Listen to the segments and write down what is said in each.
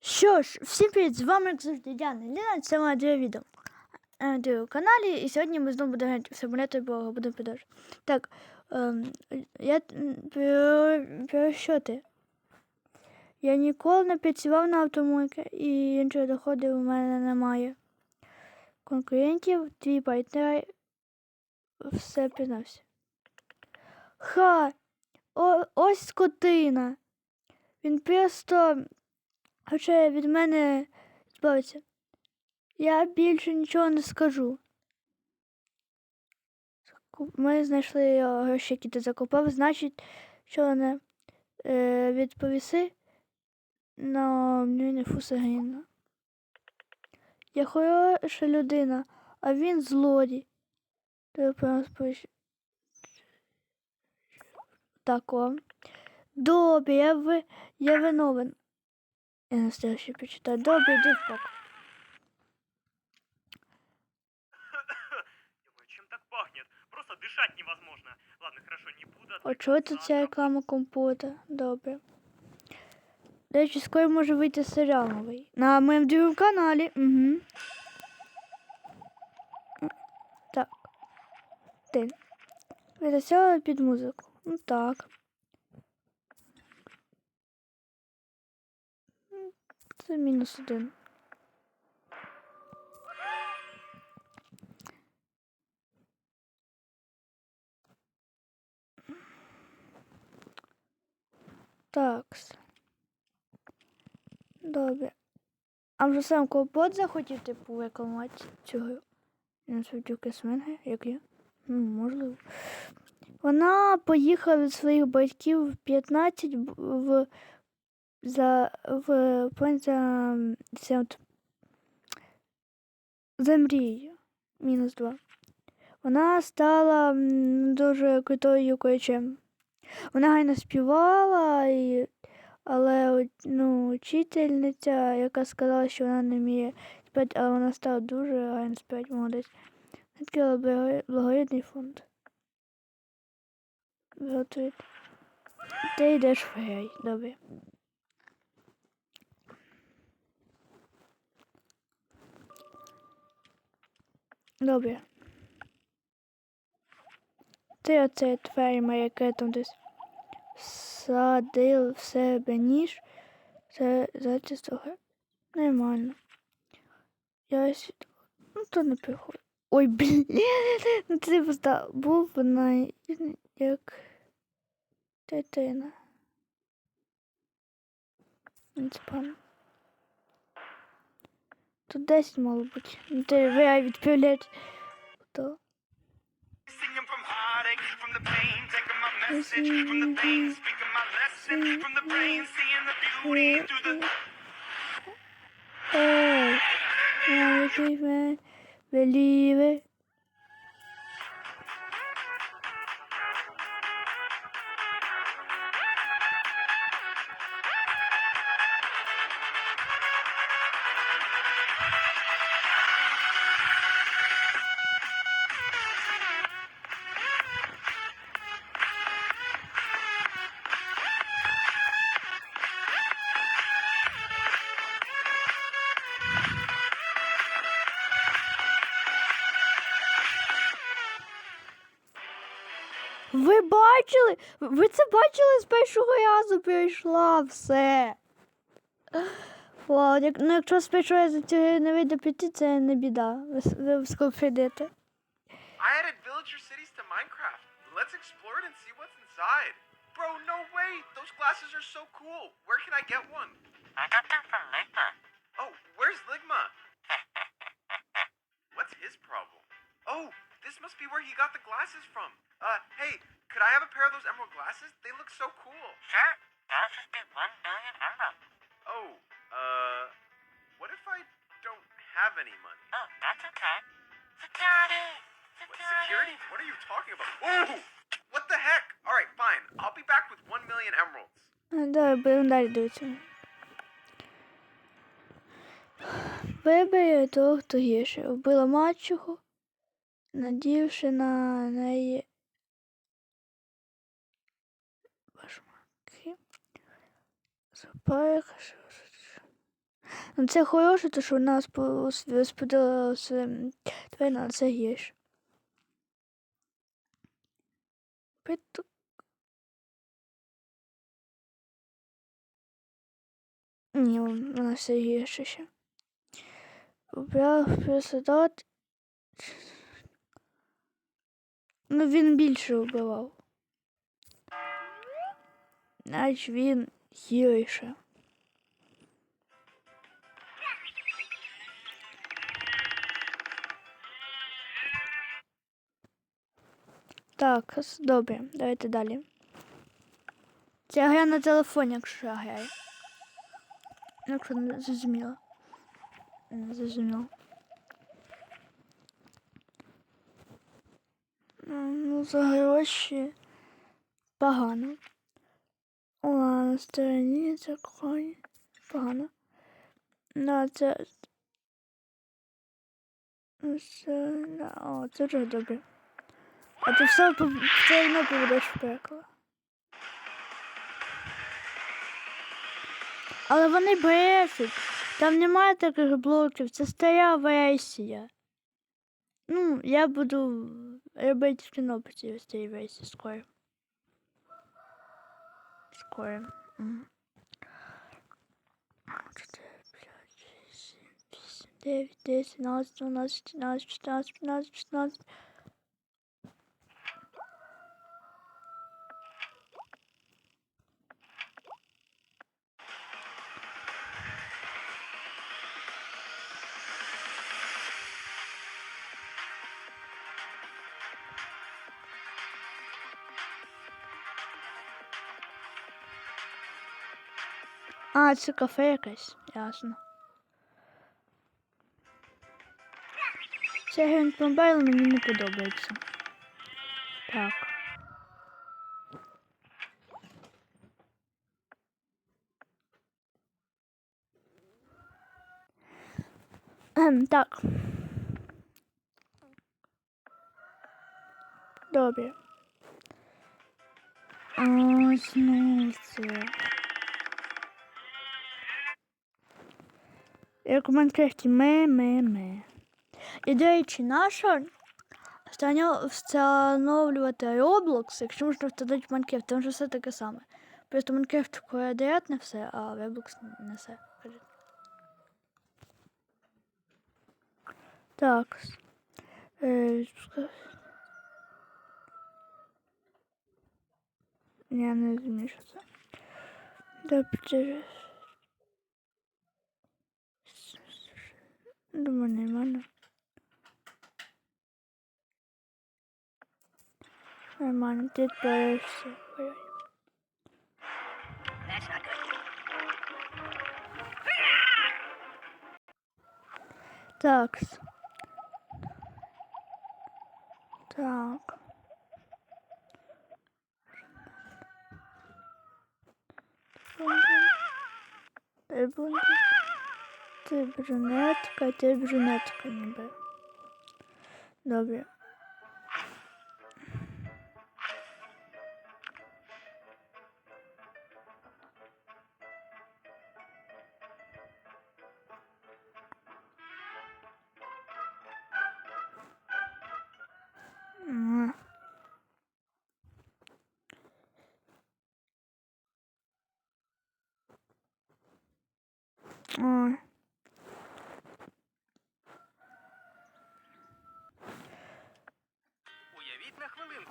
Що ж, всім привіт, з вами як завжди Діана Ліна, це моє друге відео е, друге каналі, і сьогодні ми знову будемо грати в симулятор Бога, будемо продовжувати. Так, ем, я про, про що ти? Я ніколи не працював на автомойці і іншого доходу у мене немає. Конкурентів, твій партнер все признався. Ха! О, ось скотина. Він просто хоче від мене збавитися. Я більше нічого не скажу. Ми знайшли його гроші, які ти закопав, значить, що не е, відповіси на мені Фусагіна. Я хороша людина, а він злодій. Так, о. Добре, я, ви... я виновен. Я ще почитати. Добре, йди в пок. Чем так пахнет? Просто дышать невозможно. Ладно, хорошо, не буду. А чого тут ця реклама компота? Добре. До речі, скоро може вийти серіал новий. На моєму другому каналі. Угу. Так. Ти. Витасяла під музику. Ну так. Це мінус один. Так. Добре. А вже сам компот захотів, типу, рекламувати цього інститутки свинги, як я? Ну, можливо. Вона поїхала від своїх батьків в 15 в за в пон- за, от, за мрією. Мінус два. Вона стала дуже крутою коричем. Вона гарно співала, і, але ну, учительниця, яка сказала, що вона не вміє співати, але вона стала дуже гарно співати, молодець. Відкрила благо- благородний фонд. Готує. Ти йдеш в гей, добре. Добре. Ти оце ферма, яке там десь садив в себе ніж. Це зачисто нормально. Я сюди. Ну то не приходить. Ой, блін. Ну ти просто був вона як дитина. Не спам. Тут 10 мало бути. Ну ти ви відправляєш. То. Singing from heartache, from бачили? Ви це бачили з першого разу прийшла все. Вау, як, ну якщо з першого разу цього не вийде піти, це не біда. Ви, ви скоро прийдете. I added villager cities to Minecraft. Let's explore it and see what's inside. Bro, no way! Those glasses are so cool. Where can I get one? I got them from Ligma. Oh, where's Ligma? What's his problem? Oh, this must be where he got the glasses from. Uh, hey, could I have a pair of those emerald glasses? They look so cool. Sure, that'll just be one million emeralds. Oh, uh, what if I don't have any money? Oh, that's okay. Security! What, security? What are you talking about? Oh! What the heck? Alright, fine. I'll be back with one million emeralds. А, Давай, будемо далі дивитися. Вибери того, хто гірше. Вбила мачуху, надівши на неї Ну, це хороше, то що у нас сподобалося твоє на це гірше. Пету. Ні, у нас все гірше ще. Убрав присадот. Ну, він більше вбивав. Значить він гірше. Так, добре, давайте далі. Це гра на телефоні, якщо я граю. Якщо не зрозуміло. Не зрозуміло. Ну, за гроші погано. На стороні такої погано. На це. Це, о, це вже добре. А ти все все одно поведеш в пекло. Але вони брешуть. Там немає таких блоків, це стара версія. Ну, я буду робити кіно по цій версії скоро. çıkıyorum. Mhm. Dev desin az az az az az А, це кафе якесь, ясно. Це Гранд Мобайл мені не подобається. Так. Ем, так. Добре. Ось ну це. Як у Майнкрафті ме-ме-ме. І, до речі, наша встановлювати Roblox, якщо можна встановити Майнкрафт, там же все таке саме. Просто Майнкрафт квадратне все, а Roblox не все. Так. Е, Я не розумію, що це. Добре. Думаю, нормально. Нормально, ти відправишся. Ой. Так. Так. Ти блондин. Ти брюнетка, ти брюнетка ніби. Добре. Ой.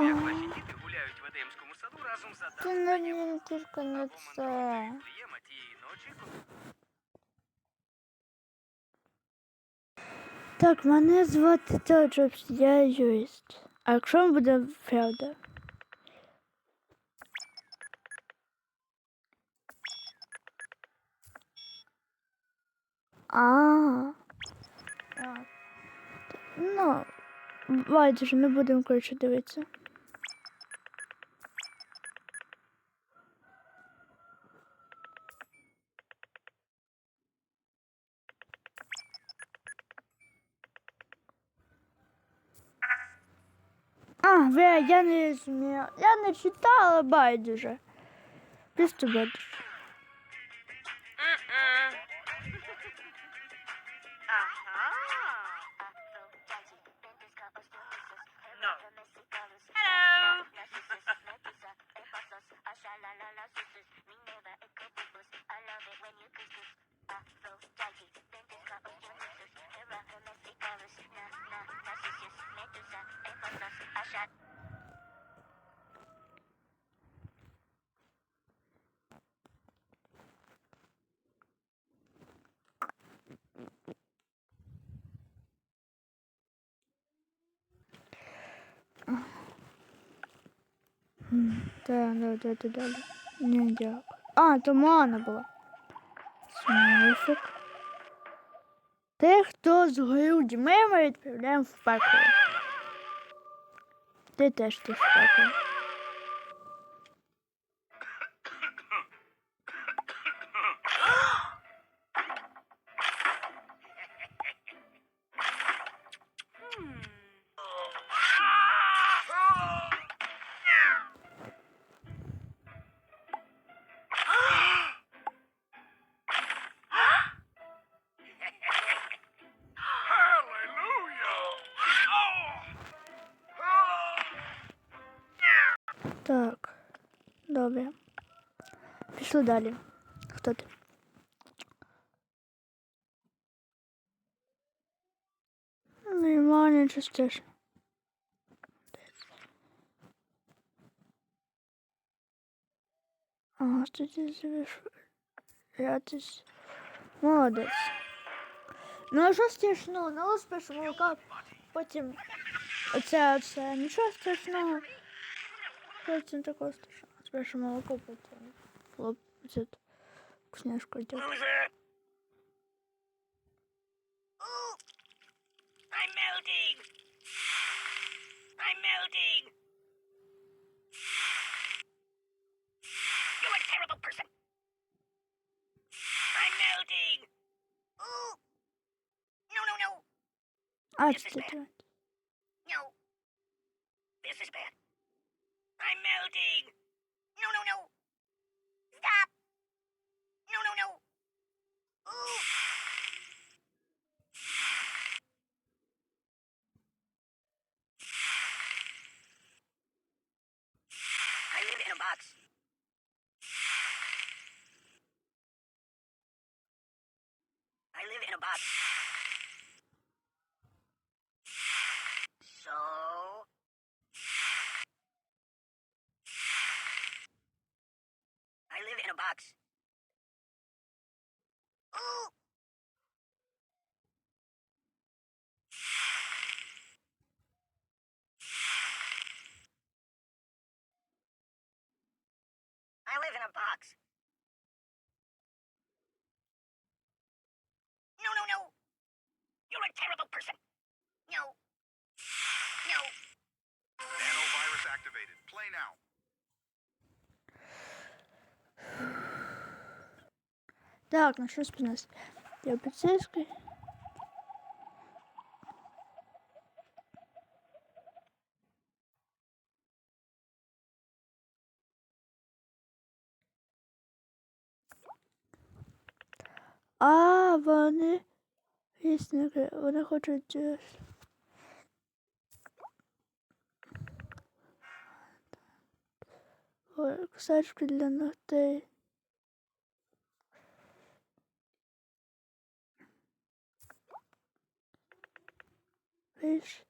Як ваші діти гуляють в Едемському саду разом за Це не він тільки не це. Так, мене звати Тео Джобс, я юрист. А якщо буде правда? А. Ну, байдуже, не будемо коротше дивитися. А, бля, я не розумію. Я не читала байдуже. Просто байдуже. Так, да, да, да, далі. Ні, дякую. А, то Мана була. Смішок. Тих, хто згорів діми, ми відправляємо в пекло. Ти теж ти в пекло. Так. Добре. Пішли далі. Хто ти? Нормально, частіше. Ага, що ти завершуватись. Молодець. Ну, а що страшного? Ну, спершу молока, потім оце, оце, нічого страшного. Потім такого страшного. Спершу молоко, потім хлоп, це вкусняшку йде. I'm melting! I'm melting! You're a terrible person! I'm melting! Ooh! No, no, no! А, це ти. No! This is bad. No, no, no! Stop! No, no, no! Ooh! I live in a box. I live in a box. So. I live in a box. Ooh! I live in a box. No, no, no. You're a terrible person. No. No. Nanovirus activated. Play now. Так, ну що спинилось? Я поліцейський. А, вони вісники, вони хочуть. е, Ой, кусачки для ногтей. Видишь?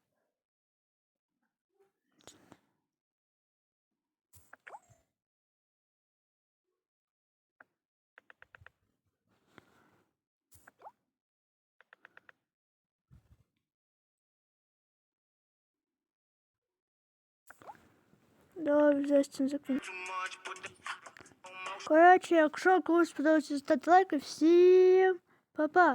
Давай обязательно закончу. Короче, я якщо комусь сподобається, ставте лайк и всім па-па!